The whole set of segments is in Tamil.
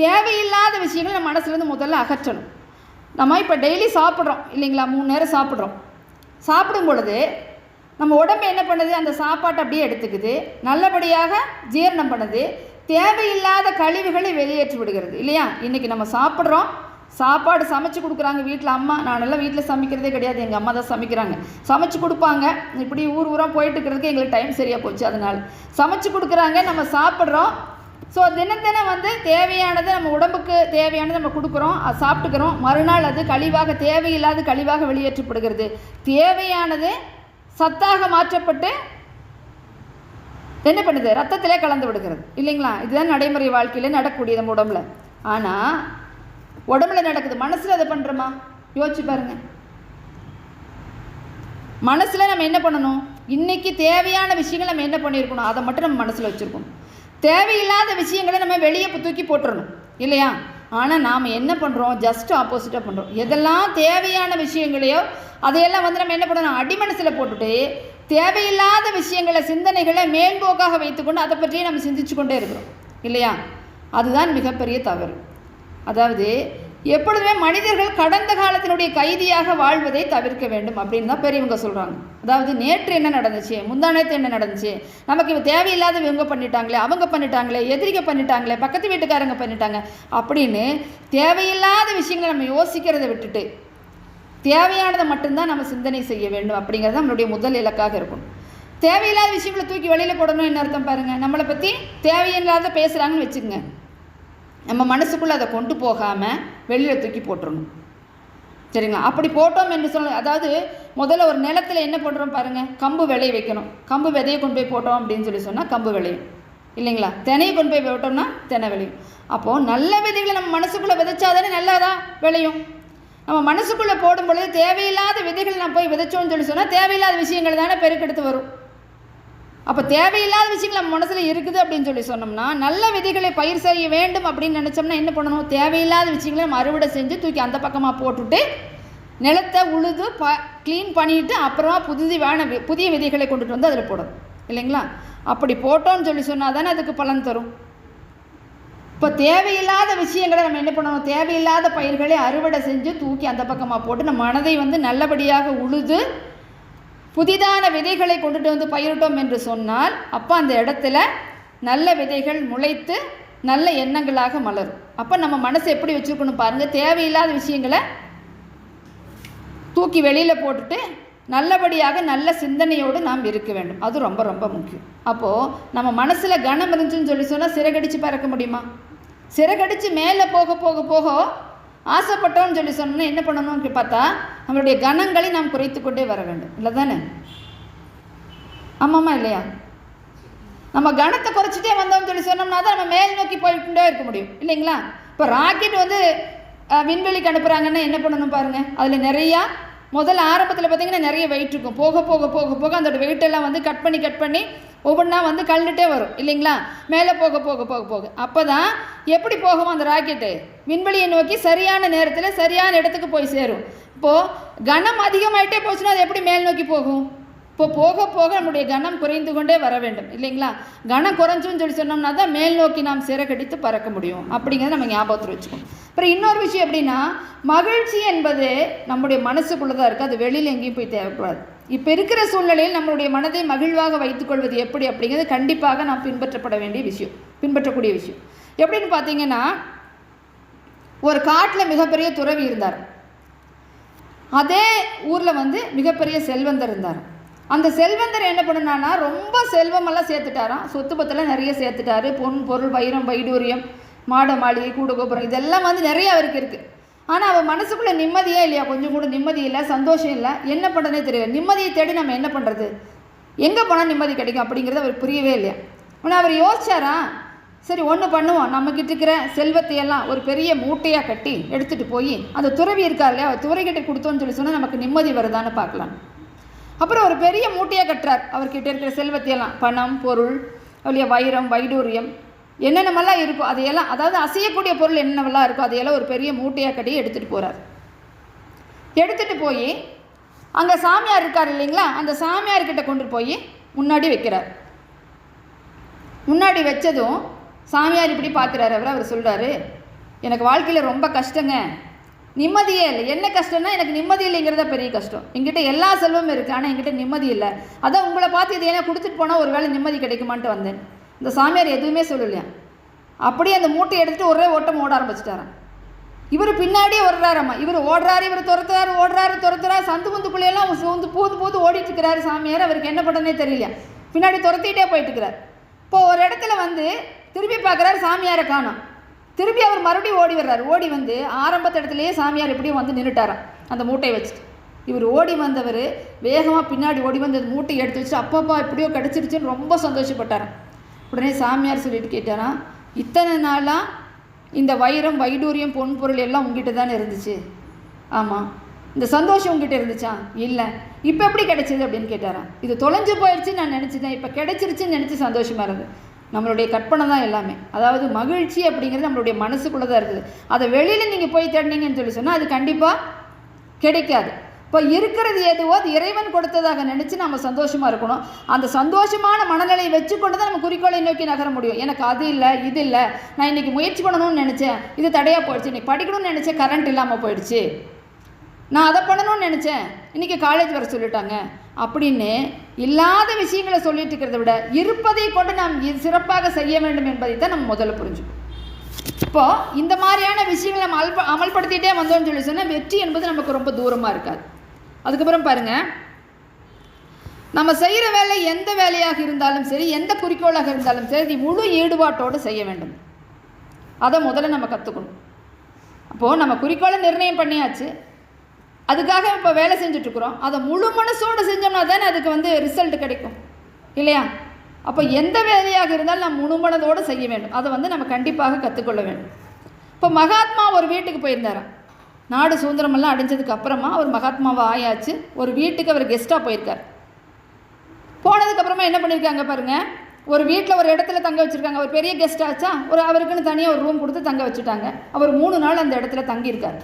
தேவையில்லாத விஷயங்களை நம்ம மனசுலேருந்து முதல்ல அகற்றணும். நம்ம இப்போ டெய்லி சாப்பிட்றோம் இல்லைங்களா? மூணு நேரம் சாப்பிட்றோம். சாப்பிடும் பொழுது நம்ம உடம்பு என்ன பண்ணுது? அந்த சாப்பாட்டை அப்படியே எடுத்துக்குது. நல்லபடியாக ஜீரணம் பண்ணுது. தேவையில்லாத கழிவுகளை வெளியேற்றி விடுகிறது இல்லையா? இன்றைக்கி நம்ம சாப்பிட்றோம். சாப்பாடு சமைச்சு கொடுக்குறாங்க வீட்டில் அம்மா. நானெல்லாம் வீட்டில் சமைக்கிறதே கிடையாது. எங்கள் அம்மா தான் சமைக்கிறாங்க. சமைச்சு கொடுப்பாங்க. இப்படி ஊர் ஊராக போயிட்டு இருக்கிறதுக்கு எங்களுக்கு டைம் சரியாக போச்சு. அதனால் சமைச்சு கொடுக்குறாங்க. நம்ம சாப்பிட்றோம். ஸோ தினம் தினம் வந்து தேவையானது நம்ம உடம்புக்கு தேவையானது நம்ம கொடுக்குறோம் சாப்பிட்டுக்கிறோம். மறுநாள் அது கழிவாக தேவையில்லாத கழிவாக வெளியேற்றப்படுகிறது. தேவையானது சத்தாக மாற்றப்பட்டு என்ன பண்ணுது? ரத்தத்திலே கலந்து விடுகிறது. இல்லைங்களா? இதுதான் நடைமுறை வாழ்க்கையில் நடக்கக்கூடிய நம்ம உடம்புல. ஆனால் உடம்புல நடக்குது. மனசில் அதை பண்ணுறோமா யோசிச்சு பாருங்க. மனசில் நம்ம என்ன பண்ணணும்? இன்றைக்கி தேவையான விஷயங்கள் நம்ம என்ன பண்ணியிருக்கணும்? அதை மட்டும் நம்ம மனசில் வச்சுருக்கணும். தேவையில்லாத விஷயங்களை நம்ம வெளியே தூக்கி போட்டுறணும். இல்லையா? ஆனால் நாம் என்ன பண்ணுறோம் ஜஸ்ட் ஆப்போசிட்டாக பண்ணுறோம் எதெல்லாம் தேவையான விஷயங்களையோ அதையெல்லாம் வந்து நம்ம என்ன பண்ணணும்? அடிமனசில் போட்டுட்டு தேவையில்லாத விஷயங்களை சிந்தனைகளை மேம்போக்காக வைத்துக்கொண்டு அதை பற்றியே நம்ம சிந்திச்சு கொண்டே இருக்கிறோம். இல்லையா? அதுதான் மிகப்பெரிய தவறு. அதாவது எப்பொழுதுமே மனிதர்கள் கடந்த காலத்தினுடைய கைதியாக வாழ்வதை தவிர்க்க வேண்டும் அப்படின்னு தான் பெரியவங்க சொல்கிறாங்க அதாவது நேற்று என்ன நடந்துச்சு? முந்தானத்து என்ன நடந்துச்சு? நமக்கு இவங்க தேவையில்லாத இவங்க பண்ணிட்டாங்களே அவங்க பண்ணிட்டாங்களே எதிரிக பண்ணிட்டாங்களே பக்கத்து வீட்டுக்காரங்க பண்ணிட்டாங்க அப்படின்னு தேவையில்லாத விஷயங்களை நம்ம யோசிக்கிறதை விட்டுட்டு தேவையானதை மட்டும்தான் நம்ம சிந்தனை செய்ய வேண்டும் அப்படிங்கிறது நம்மளுடைய முதல் இலக்காக இருக்கும். தேவையில்லாத விஷயங்களை தூக்கி வெளியில் போடணும் என்ன அர்த்தம் பாருங்கள் நம்மளை பற்றி தேவையில்லாத பேசுகிறாங்கன்னு வச்சுக்கோங்க. நம்ம மனசுக்குள்ளே அதை கொண்டு போகாமல் வெளியில் தூக்கி போட்டுறணும். சரிங்களா? அப்படி போட்டோம் என்று சொல்ல அதாவது முதல்ல ஒரு நிலத்தில் என்ன பண்ணுறோம் பாருங்கள் கம்பு விளைய வைக்கணும். கம்பு விதையை கொண்டு போய் போட்டோம் அப்படின்னு சொல்லி சொன்னால் கம்பு விளையும். இல்லைங்களா? தினையை கொண்டு போய் போட்டோம்னா தினை விளையும். அப்போது நல்ல விதைகளை நம்ம மனசுக்குள்ளே விதைச்சாதானே நல்லாதான் விளையும்? நம்ம மனசுக்குள்ளே போடும் பொழுது தேவையில்லாத விதைகள் நம்ம போய் விதைச்சோன்னு சொல்லி சொன்னால் தேவையில்லாத விஷயங்கள் தானே பெருக்கெடுத்து வரும். அப்போ தேவையில்லாத விஷயங்கள் நம்ம மனசில் இருக்குது அப்படின்னு சொல்லி சொன்னோம்னா நல்ல விதைகளை பயிர் செய்ய வேண்டும் அப்படின்னு நினச்சோம்னா என்ன பண்ணணும்? தேவையில்லாத விஷயங்களை நம்ம அறுவடை செஞ்சு தூக்கி அந்த பக்கமாக போட்டுட்டு நிலத்தை உழுது ப க்ளீன் பண்ணிவிட்டு அப்புறமா புதிதான வி- புதிய விதைகளை கொண்டுட்டு வந்து அதில் போடணும். இல்லைங்களா? அப்படி போட்டோம்னு சொல்லி சொன்னால் தானே அதுக்கு பலன் தரும். இப்போ தேவையில்லாத விஷயங்களை நம்ம என்ன பண்ணணும்? தேவையில்லாத பயிர்களை அறுவடை செஞ்சு தூக்கி அந்த பக்கமாக போட்டு நம்ம மனதை வந்து நல்லபடியாக உழுது புதிதான விதைகளை கொண்டுட்டு வந்து பயிரிட்டோம் என்று சொன்னால் அப்போ அந்த இடத்துல நல்ல விதைகள் முளைத்து நல்ல எண்ணங்களாக மலரும். அப்போ நம்ம மனசை எப்படி வச்சுருக்கணும் பாருங்கள் தேவையில்லாத விஷயங்களை தூக்கி வெளியில் போட்டுட்டு நல்லபடியாக நல்ல சிந்தனையோடு நாம் இருக்க வேண்டும். அது ரொம்ப ரொம்ப முக்கியம். அப்போது நம்ம மனசில் கனம் இருந்துச்சுன்னு சொல்லி சொன்னால் சிறகடிச்சு பறக்க முடியுமா? சிறகடிச்சு மேலே போக போக போக ஆசைப்பட்டோம்னு சொல்லி சொன்னோம்னா என்ன பண்ணணும்னு பார்த்தா நம்மளுடைய கணங்களை நாம் குறைத்து கொண்டே வர வேண்டும். இல்லை தானே ஆமாம்மா இல்லையா? நம்ம கணத்தை குறைச்சிட்டே வந்தோம்னு சொல்லி சொன்னோம்னா தான் நம்ம மேல் நோக்கி போய்கிட்டே இருக்க முடியும். இல்லைங்களா? இப்போ ராக்கெட் வந்து விண்வெளிக்கு அனுப்புகிறாங்கன்னா என்ன பண்ணணும் பாருங்கள் அதில் நிறையா முதல்ல ஆரம்பத்தில் பார்த்தீங்கன்னா நிறைய வெயிட் இருக்கும். போக போக போக போக அதோட வெயிட்டெல்லாம் எல்லாம் வந்து கட் பண்ணி கட் பண்ணி ஒவ்வொன்றா வந்து கழுந்துட்டே வரும். இல்லைங்களா? மேலே போக போக போக போக. அப்போ தான் எப்படி போகும் அந்த ராக்கெட்டு? விண்வெளியை நோக்கி சரியான நேரத்தில் சரியான இடத்துக்கு போய் சேரும். இப்போது கனம் அதிகமாகிட்டே போச்சுன்னா அது எப்படி மேல் நோக்கி போகும்? இப்போ போக போக நம்முடைய கனம் குறைந்து கொண்டே வர வேண்டும். இல்லைங்களா? கனம் குறைஞ்சுன்னு சொல்லி சொன்னோம்னா தான் மேல் நோக்கி நாம் சிறகடித்து பறக்க முடியும். அப்படிங்கிறத நம்ம ஞாபகத்தில் வச்சுக்கணும். அப்புறம் இன்னொரு விஷயம் எப்படின்னா மகிழ்ச்சி என்பது நம்முடைய மனசுக்குள்ளே தான் இருக்குது. அது வெளியில் எங்கேயும் போய் தேவைப்படாது. இப்போ இருக்கிற சூழ்நிலையில் நம்மளுடைய மனதை மகிழ்வாக வைத்துக்கொள்வது எப்படி அப்படிங்கிறது கண்டிப்பாக நாம் பின்பற்றப்பட வேண்டிய விஷயம். பின்பற்றக்கூடிய விஷயம். எப்படின்னு பார்த்தீங்கன்னா ஒரு காட்டில் மிகப்பெரிய துறவி இருந்தார். அதே ஊரில் வந்து மிகப்பெரிய செல்வந்தர் இருந்தார். அந்த செல்வந்தர் என்ன பண்ணுனான்னா ரொம்ப செல்வமெல்லாம் சேர்த்துட்டாராம். சொத்து பத்தெல்லாம் நிறைய சேர்த்துட்டாரு. பொன் பொருள் வைரம் வைடூரியம் மாட மாளிகை கூட கோபுரம் இதெல்லாம் வந்து நிறைய அவருக்கு இருக்குது ஆனால் அவர் மனசுக்குள்ளே நிம்மதியே இல்லையா? கொஞ்சம் கூட நிம்மதி இல்லை சந்தோஷம் இல்லை. என்ன பண்ணுறதே தெரியல. நிம்மதியை தேடி நம்ம என்ன பண்ணுறது எங்கே போனால் நிம்மதி கிடைக்கும் அப்படிங்கிறது அவர் புரியவே இல்லையா? ஆனால் அவர் யோசிச்சாரா? சரி ஒன்று பண்ணுவோம். நம்மக்கிட்ட இருக்கிற செல்வத்தையெல்லாம் ஒரு பெரிய மூட்டையாக கட்டி எடுத்துகிட்டு போய் அந்த துறவி இருக்கார் இல்லையா அவர் துறைகிட்ட கொடுத்தோன்னு சொல்லி சொன்னால் நமக்கு நிம்மதி வருதான்னு பார்க்கலாம். அப்புறம் ஒரு பெரிய மூட்டையாக கட்டுறார். அவர்கிட்ட இருக்கிற செல்வத்தையெல்லாம் பணம் பொருள் அவளுடைய வைரம் வைடூரியம் என்னென்னமெல்லாம் இருக்கோ அதையெல்லாம் அதாவது அசையக்கூடிய பொருள் என்னென்னலாம் இருக்கோ அதையெல்லாம் ஒரு பெரிய மூட்டையாக கட்டி எடுத்துகிட்டு போகிறார் எடுத்துகிட்டு போய் அங்கே சாமியார் இருக்கார் இல்லைங்களா? அந்த சாமியார்கிட்ட கொண்டு போய் முன்னாடி வைக்கிறார். முன்னாடி வச்சதும் சாமியார் இப்படி பார்க்குறாரு அவர் அவர் சொல்கிறாரு எனக்கு வாழ்க்கையில் ரொம்ப கஷ்டங்க. நிம்மதியே இல்லை. என்ன கஷ்டம்னா எனக்கு நிம்மதி இல்லைங்கிறத பெரிய கஷ்டம். எங்கிட்ட எல்லா செல்வமும் இருக்குது ஆனால் என்கிட்ட நிம்மதி இல்லை. அதான் உங்களை பார்த்து இது ஏன்னா கொடுத்துட்டு போனால் ஒரு வேளை நிம்மதி கிடைக்குமான்ட்டு வந்தேன். இந்த சாமியார் எதுவுமே சொல்லலையா? அப்படியே அந்த மூட்டையை எடுத்துட்டு ஒரே ஓட்டம் ஓட ஆரம்பிச்சிட்டாரன் இவர் பின்னாடியே வர்றாரம்மா இவர் ஓடுறாரு இவர் துரத்துறாரு ஓடுறாரு துரத்துறாரு. சந்து குந்துக்குள்ளேயெல்லாம் வந்து பூந்து பூந்து ஓடிட்டு இருக்கிறாரு சாமியார். அவருக்கு என்ன பண்ணனே தெரியல பின்னாடி துரத்திட்டே போயிட்டு இருக்கிறார். இப்போ ஒரு இடத்துல வந்து திரும்பி பார்க்குறாரு சாமியாரை காணோம். திரும்பி அவர் மறுபடியும் ஓடி வர்றாரு. ஓடி வந்து ஆரம்பத்து இடத்துலையே சாமியார் எப்படியும் வந்து நின்றுட்டாராம் அந்த மூட்டையை வச்சுட்டு. இவர் ஓடி வந்தவர் வேகமாக பின்னாடி ஓடி வந்து அந்த மூட்டையை எடுத்து வச்சு அப்பப்பா எப்படியோ கிடச்சிருச்சுன்னு ரொம்ப சந்தோஷப்பட்டாராம். உடனே சாமியார் சொல்லிட்டு கேட்டாராம் இத்தனை நாளாக இந்த வைரம் வைடூரியம் பொன் பொருள் எல்லாம் உங்ககிட்ட தானே இருந்துச்சு? ஆமாம் இந்த சந்தோஷம் உங்ககிட்ட இருந்துச்சா? இல்லை. இப்போ எப்படி கிடைச்சிது? அப்படின்னு கேட்டாராம். இது தொலைஞ்சு போயிடுச்சுன்னு நான் நினச்சிட்டேன் இப்போ கிடைச்சிருச்சுன்னு நினச்சி சந்தோஷமாக இருந்தது நம்மளுடைய கற்பனை தான் எல்லாமே. அதாவது மகிழ்ச்சி அப்படிங்கிறது நம்மளுடைய மனசுக்குள்ளே தான் இருக்குது. அதை வெளியில் நீங்கள் போய் தேடினீங்கன்னு சொல்லி சொன்னால் அது கண்டிப்பாக கிடைக்காது. இப்போ இருக்கிறது எதுவோ அது இறைவன் கொடுத்ததாக நினச்சி நம்ம சந்தோஷமாக இருக்கணும். அந்த சந்தோஷமான மனநிலையை வச்சுக்கொண்டு தான் நம்ம குறிக்கோளை நோக்கி நகர முடியும். எனக்கு அது இல்லை இது இல்லை. நான் இன்றைக்கி முயற்சி பண்ணணும்னு நினச்சேன். இது தடையாக போயிடுச்சு. இன்றைக்கி படிக்கணும்னு நினச்சேன். கரண்ட் இல்லாமல் போயிடுச்சு. நான் அதை பண்ணணும்னு நினச்சேன். இன்றைக்கி காலேஜ் வர சொல்லிட்டாங்க. அப்படின்னு இல்லாத விஷயங்களை சொல்லிட்டு இருக்கிறத விட இருப்பதை கொண்டு நாம் சிறப்பாக செய்ய வேண்டும் என்பதை தான் நம்ம முதல்ல புரிஞ்சுக்கணும். இப்போ இந்த மாதிரியான விஷயங்களை நம்ம அல்ப அமல்படுத்திட்டே வந்தோம்னு சொல்லி சொன்னால் வெற்றி என்பது நமக்கு ரொம்ப தூரமாக இருக்காது. அதுக்கப்புறம் பாருங்கள் நம்ம செய்கிற வேலை எந்த வேலையாக இருந்தாலும் சரி எந்த குறிக்கோளாக இருந்தாலும் சரி முழு ஈடுபாட்டோடு செய்ய வேண்டும். அதை முதல்ல நம்ம கற்றுக்கணும் அப்போது நம்ம குறிக்கோளை நிர்ணயம் பண்ணியாச்சு. அதுக்காக இப்போ வேலை செஞ்சுட்ருக்குறோம் அதை முழு மனசோடு செஞ்சோம்னா தானே அதுக்கு வந்து ரிசல்ட் கிடைக்கும். இல்லையா? அப்போ எந்த வேலையாக இருந்தாலும் நம்ம முழு மனதோடு செய்ய வேண்டும். அதை வந்து நம்ம கண்டிப்பாக கற்றுக்கொள்ள வேண்டும். இப்போ மகாத்மா ஒரு வீட்டுக்கு போயிருந்தாராம். நாடு சுதந்திரமெல்லாம் அடைஞ்சதுக்கு அப்புறமா அவர் மகாத்மாவை ஆயாச்சு. ஒரு வீட்டுக்கு அவர் கெஸ்ட்டாக போயிருக்கார். போனதுக்கப்புறமா என்ன பண்ணியிருக்காங்க பாருங்கள் ஒரு வீட்டில் ஒரு இடத்துல தங்க வச்சுருக்காங்க. ஒரு பெரிய கெஸ்ட் ஆச்சா? ஒரு அவருக்குன்னு தனியாக ஒரு ரூம் கொடுத்து தங்க வச்சுட்டாங்க. அவர் மூணு நாள் அந்த இடத்துல தங்கியிருக்காரு.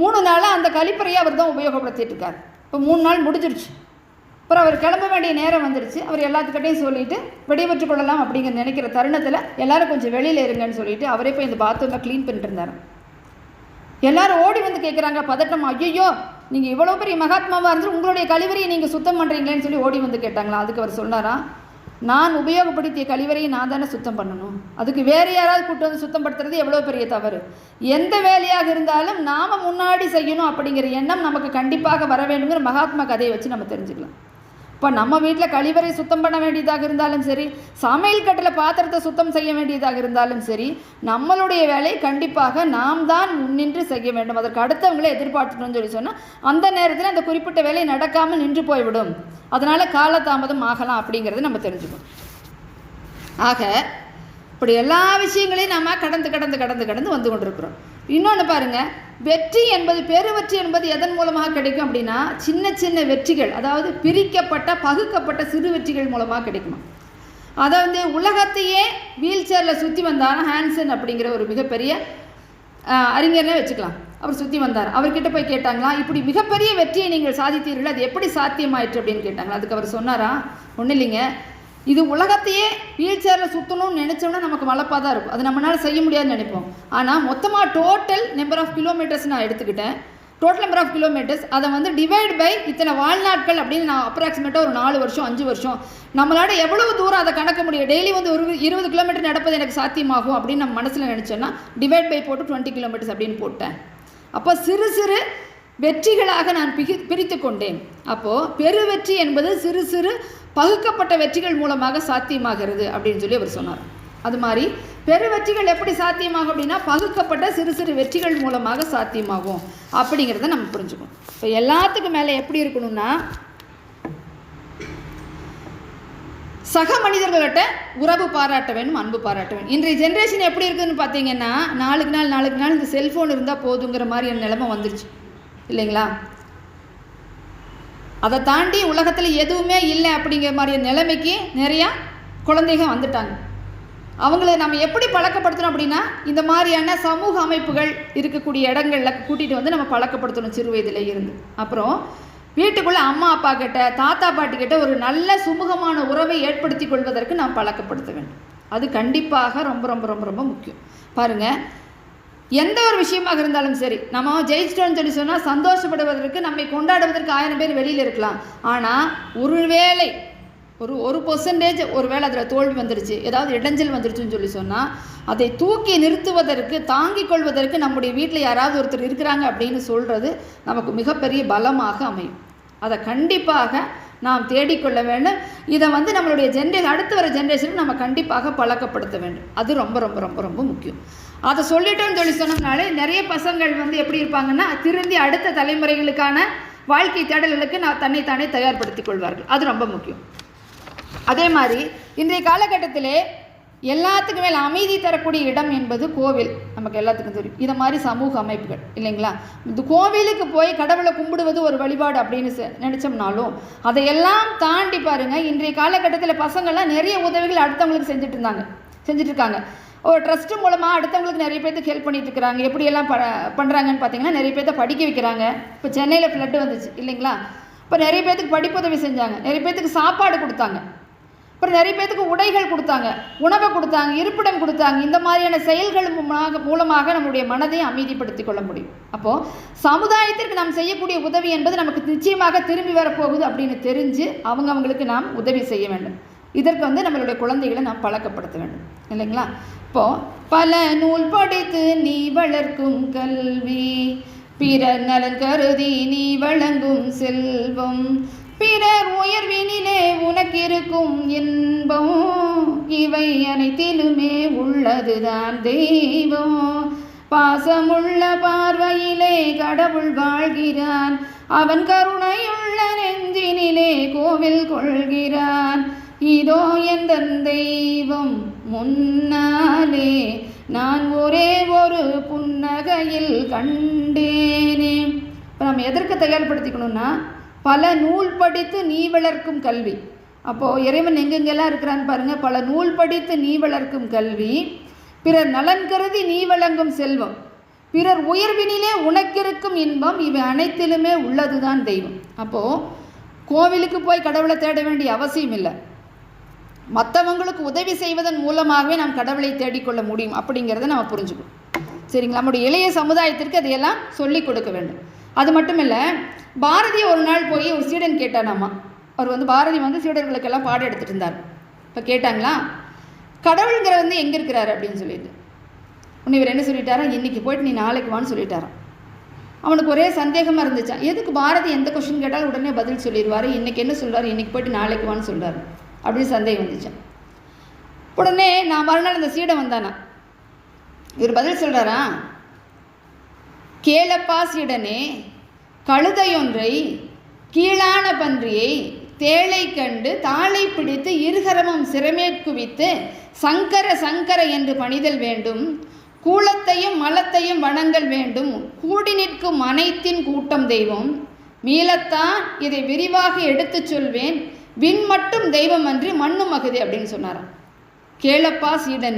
மூணு நாளாக அந்த கழிப்பறையை அவர் தான் உபயோகப்படுத்திட்டு இருக்கார். இப்போ மூணு நாள் முடிஞ்சிருச்சு. அப்புறம் அவர் கிளம்ப வேண்டிய நேரம் வந்துருச்சு. அவர் எல்லாத்துக்கிட்டையும் சொல்லிட்டு விடைபெற்று கொள்ளலாம் அப்படிங்கிற நினைக்கிற தருணத்தில் எல்லாரும் கொஞ்சம் வெளியில் இருங்கன்னு சொல்லிட்டு அவரே போய் இந்த பாத்ரூமை க்ளீன் பண்ணிட்டு இருந்தார். எல்லாரும் ஓடி வந்து கேட்குறாங்க பதட்டம் ஐயோ நீங்கள் இவ்வளோ பெரிய மகாத்மாவாக இருந்து உங்களுடைய கழிவறையை நீங்கள் சுத்தம் பண்ணுறீங்களேன்னு சொல்லி ஓடி வந்து கேட்டாங்களா? அதுக்கு அவர் சொன்னாரா நான் உபயோகப்படுத்திய கழிவறையை நான் தானே சுத்தம் பண்ணணும்? அதுக்கு வேறு யாராவது கூட்டு வந்து சுத்தம் படுத்துறது எவ்வளோ பெரிய தவறு? எந்த வேலையாக இருந்தாலும் நாம் முன்னாடி செய்யணும் அப்படிங்கிற எண்ணம் நமக்கு கண்டிப்பாக வர வேண்டுங்கிற மகாத்மா கதையை வச்சு நம்ம தெரிஞ்சுக்கலாம். இப்போ நம்ம வீட்டில் கழிவறை சுத்தம் பண்ண வேண்டியதாக இருந்தாலும் சரி சமையல் கட்டில் பாத்திரத்தை சுத்தம் செய்ய வேண்டியதாக இருந்தாலும் சரி நம்மளுடைய வேலையை கண்டிப்பாக நாம் தான் முன்னின்று செய்ய வேண்டும். அதற்கு அடுத்தவங்களை எதிர்பார்த்துக்கணும்னு சொல்லி சொன்னால் அந்த நேரத்தில் அந்த குறிப்பிட்ட வேலை நடக்காமல் நின்று போய்விடும். அதனால் காலதாமதம் ஆகலாம் அப்படிங்கிறத நம்ம தெரிஞ்சுக்கணும். ஆக இப்படி எல்லா விஷயங்களையும் நம்ம கடந்து கடந்து கடந்து கடந்து வந்து கொண்டிருக்கிறோம். இன்னொன்று பாருங்கள் வெற்றி என்பது பெருவெற்றி என்பது எதன் மூலமாக கிடைக்கும் அப்படின்னா சின்ன சின்ன வெற்றிகள் அதாவது பிரிக்கப்பட்ட பகுக்கப்பட்ட சிறு வெற்றிகள் மூலமாக கிடைக்குமா? அதை வந்து உலகத்தையே வீல் சேரில் சுற்றி வந்தார் ஹான்சன் அப்படிங்கிற ஒரு மிகப்பெரிய அறிஞர்னே வச்சுக்கலாம். அவர் சுற்றி வந்தார். அவர்கிட்ட போய் கேட்டாங்களா இப்படி மிகப்பெரிய வெற்றியை நீங்கள் சாதித்தீர்கள்? அது எப்படி சாத்தியமாயிற்று? அப்படின்னு கேட்டாங்களா. அதுக்கு அவர் சொன்னாரா ஒன்றும் இல்லைங்க. இது உலகத்தையே வீல் சேரில் சுற்றணும்னு நினச்சோம்னா நமக்கு வளப்பாக தான் இருக்கும். அது நம்மளால் செய்ய முடியாதுன்னு நினைப்போம். ஆனால் மொத்தமாக டோட்டல் நம்பர் ஆஃப் கிலோமீட்டர்ஸ் நான் எடுத்துக்கிட்டேன். டோட்டல் நம்பர் ஆஃப் கிலோமீட்டர்ஸ் அதை வந்து டிவைட் பை இத்தனை வாழ்நாட்கள் அப்படின்னு நான் அப்ராக்சிமேட்டாக ஒரு நாலு வருஷம் அஞ்சு வருஷம். நம்மளால எவ்வளவு தூரம் அதை கணக்க முடியும்? டெய்லி வந்து ஒரு இருபது கிலோமீட்டர் நடப்பது எனக்கு சாத்தியமாகும் அப்படின்னு நம்ம மனசில் நினச்சோன்னா டிவைட் பை போட்டு டுவெண்ட்டி கிலோமீட்டர்ஸ் அப்படின்னு போட்டேன். அப்போ சிறு சிறு வெற்றிகளாக நான் பிகி பிரித்து கொண்டேன் அப்போது பெரு வெற்றி என்பது சிறு சிறு பகுக்கப்பட்ட வெற்றிகள் மூலமாக சாத்தியமாகிறது அப்படின்னு சொல்லி அவர் சொன்னார். அது மாதிரி பெரு வெற்றிகள் எப்படி சாத்தியமாகும் அப்படின்னா பகுக்கப்பட்ட சிறு சிறு வெற்றிகள் மூலமாக சாத்தியமாகும் அப்படிங்கிறத நம்ம புரிஞ்சுக்கணும். இப்போ எல்லாத்துக்கும் மேலே எப்படி இருக்கணும்னா சக மனிதர்கள்கிட்ட உறவு பாராட்ட வேண்டும் அன்பு பாராட்ட வேணும். இன்றைய ஜென்ரேஷன் எப்படி இருக்குதுன்னு பார்த்தீங்கன்னா நாளுக்கு நாள் நாளுக்கு நாள் இந்த செல்ஃபோன் இருந்தால் போதுங்கிற மாதிரியான நிலைமை வந்துருச்சு. இல்லைங்களா? அதை தாண்டி உலகத்தில் எதுவுமே இல்லை அப்படிங்கிற மாதிரியான நிலைமைக்கு நிறையா குழந்தைங்க வந்துட்டாங்க. அவங்கள நம்ம எப்படி பழக்கப்படுத்தணும் அப்படின்னா இந்த மாதிரியான சமூக அமைப்புகள் இருக்கக்கூடிய இடங்களில் கூட்டிகிட்டு வந்து நம்ம பழக்கப்படுத்தணும் சிறு வயதில் இருந்து. அப்புறம் வீட்டுக்குள்ளே அம்மா அப்பா கிட்ட தாத்தா பாட்டி கிட்ட ஒரு நல்ல சுமூகமான உறவை ஏற்படுத்தி கொள்வதற்கு நாம் பழக்கப்படுத்த வேண்டும். அது கண்டிப்பாக ரொம்ப ரொம்ப ரொம்ப ரொம்ப முக்கியம். பாருங்கள் எந்த ஒரு விஷயமாக இருந்தாலும் சரி நம்ம ஜெயிச்சிட்டோம்னு சொல்லி சொன்னால் சந்தோஷப்படுவதற்கு நம்மை கொண்டாடுவதற்கு ஆயிரம் பேர் வெளியில் இருக்கலாம். ஆனால் ஒருவேளை ஒரு ஒரு பர்சன்டேஜ் ஒரு வேளை அதில் தோல்வி வந்துருச்சு ஏதாவது இடைஞ்சல் வந்துருச்சுன்னு சொல்லி சொன்னால் அதை தூக்கி நிறுத்துவதற்கு தாங்கிக் கொள்வதற்கு நம்முடைய வீட்டில் யாராவது ஒருத்தர் இருக்கிறாங்க அப்படின்னு சொல்கிறது நமக்கு மிகப்பெரிய பலமாக அமையும். அதை கண்டிப்பாக நாம் தேடிக்கொள்ள வேண்டும். இதை வந்து நம்மளுடைய ஜென்ரேஷன் அடுத்து வர ஜென்ரேஷனுக்கு நம்ம கண்டிப்பாக பழக்கப்படுத்த வேண்டும். அது ரொம்ப ரொம்ப ரொம்ப ரொம்ப முக்கியம். அதை சொல்லிட்டோன்னு சொல்லி சொன்னோம்னாலே நிறைய பசங்கள் வந்து எப்படி இருப்பாங்கன்னா திருந்தி அடுத்த தலைமுறைகளுக்கான வாழ்க்கை தேடல்களுக்கு நான் தன்னைத்தானே தயார்படுத்திக் கொள்வார்கள். அது ரொம்ப முக்கியம். அதே மாதிரி இன்றைய காலகட்டத்திலே எல்லாத்துக்கும் மேல் அமைதி தரக்கூடிய இடம் என்பது கோவில். நமக்கு எல்லாத்துக்கும் தெரியும். இதை மாதிரி சமூக அமைப்புகள் இல்லைங்களா? இந்த கோவிலுக்கு போய் கடவுளை கும்பிடுவது ஒரு வழிபாடு அப்படின்னு செ- நினைச்சோம்னாலும் அதையெல்லாம் தாண்டி பாருங்கள் இன்றைய காலகட்டத்தில் பசங்கள்லாம் நிறைய உதவிகள் அடுத்தவங்களுக்கு செஞ்சுட்டு இருந்தாங்க. செஞ்சுட்டு இருக்காங்க. ஒரு ட்ரஸ்ட்டு மூலமாக அடுத்தவங்களுக்கு நிறைய பேர்த்துக்கு ஹெல்ப் பண்ணிட்டு இருக்கிறாங்க. எப்படியெல்லாம் ப பண்ணுறாங்கன்னு பார்த்தீங்கன்னா நிறைய பேர்த்த படிக்க வைக்கிறாங்க. இப்போ சென்னையில் ஃப்ளட்டு வந்துச்சு இல்லைங்களா? இப்போ நிறைய பேர்த்துக்கு படிப்புதவி செஞ்சாங்க. நிறைய பேர்த்துக்கு சாப்பாடு கொடுத்தாங்க. அப்புறம் நிறைய பேர்த்துக்கு உடைகள் கொடுத்தாங்க. உணவை கொடுத்தாங்க இருப்பிடம் கொடுத்தாங்க. இந்த மாதிரியான செயல்கள் மூலமாக மூலமாக நம்முடைய மனதை அமைதிப்படுத்தி கொள்ள முடியும். அப்போது சமுதாயத்திற்கு நாம் செய்யக்கூடிய உதவி என்பது நமக்கு நிச்சயமாக திரும்பி வரப்போகுது அப்படின்னு தெரிஞ்சு அவங்க அவங்களுக்கு நாம் உதவி செய்ய வேண்டும். இதற்கு வந்து நம்மளுடைய குழந்தைகளை நாம் பழக்கப்படுத்த வேண்டும். இல்லைங்களா? பல நூல் படித்து நீ வளர்க்கும் கல்வி. பிறர் நலன் கருதி நீ வழங்கும் செல்வம். பிறர் உயர்வினிலே உனக்கிருக்கும் இன்பம். இவை அனைத்திலுமே உள்ளதுதான் தெய்வம். பாசமுள்ள பார்வையிலே கடவுள் வாழ்கிறான். அவன் கருணையுள்ள நெஞ்சினிலே கோவில் கொள்கிறான். இதோ எந்த தெய்வம் முன்னாலே நான் ஒரே ஒரு புன்னகையில் கண்டேனே. இப்போ நம்ம எதற்கு தயார்படுத்திக்கணும்னா பல நூல் படித்து நீ வளர்க்கும் கல்வி. அப்போது இறைவன் எங்கெங்கெல்லாம் இருக்கிறான்னு பாருங்கள் பல நூல் படித்து நீ வளர்க்கும் கல்வி பிறர் நலன் கருதி நீ வழங்கும் செல்வம் பிறர் உயர்வினிலே உனக்கிருக்கும் இன்பம் இவை அனைத்திலுமே உள்ளதுதான் தெய்வம். அப்போது கோவிலுக்கு போய் கடவுளை தேட வேண்டிய அவசியம் இல்லை. மற்றவங்களுக்கு உதவி செய்வதன் மூலமாகவே நாம் கடவுளை தேடிக்கொள்ள முடியும் அப்படிங்கிறத நம்ம புரிஞ்சுக்கணும். சரிங்களா? நம்முடைய இளைய சமுதாயத்திற்கு அதையெல்லாம் சொல்லிக் கொடுக்க வேண்டும். அது மட்டும் இல்லை பாரதி ஒரு நாள் போய் ஒரு சீடன் கேட்டானாமா? அவர் வந்து பாரதி வந்து சீடர்களுக்கெல்லாம் பாடம் எடுத்துகிட்டு இருந்தார். இப்போ கேட்டாங்களா? கடவுளுங்கிற வந்து எங்கே இருக்கிறாரு அப்படின்னு சொல்லிட்டு. உன்னை இவர் என்ன சொல்லிட்டாரா? இன்னைக்கு போயிட்டு நீ நாளைக்கு வான்னு சொல்லிட்டாரான் அவனுக்கு ஒரே சந்தேகமாக இருந்துச்சான் எதுக்கு பாரதி எந்த கொஷின் கேட்டாலும் உடனே பதில் சொல்லிடுவார். இன்றைக்கி என்ன சொல்கிறார் இன்னைக்கு போயிட்டு நாளைக்கு வான்னு சொல்கிறாரு அப்படின்னு சந்தேகம் வந்துச்சான் உடனே நான் மறுநாள் அந்த சீடை வந்தானா? இவர் பதில் சொல்கிறாரா கேளப்பா சீடனே கழுதையொன்றை கீழான பன்றியை தேளை கண்டு தாளை பிடித்து இருகரமும் சிரமே குவித்து சங்கர சங்கர என்று பணிதல் வேண்டும் கூலத்தையும் மலத்தையும் வணங்கல் வேண்டும் கூடி நிற்கும் அனைத்தின் கூட்டம் தெய்வம். மீளத்தான் இதை விரிவாக எடுத்துச் சொல்வேன். விண் மட்டும் தெய்வம் அன்றி மண்ணும் அகதி அப்படின்னு சொன்னாராம். கேளப்பா சீடனே.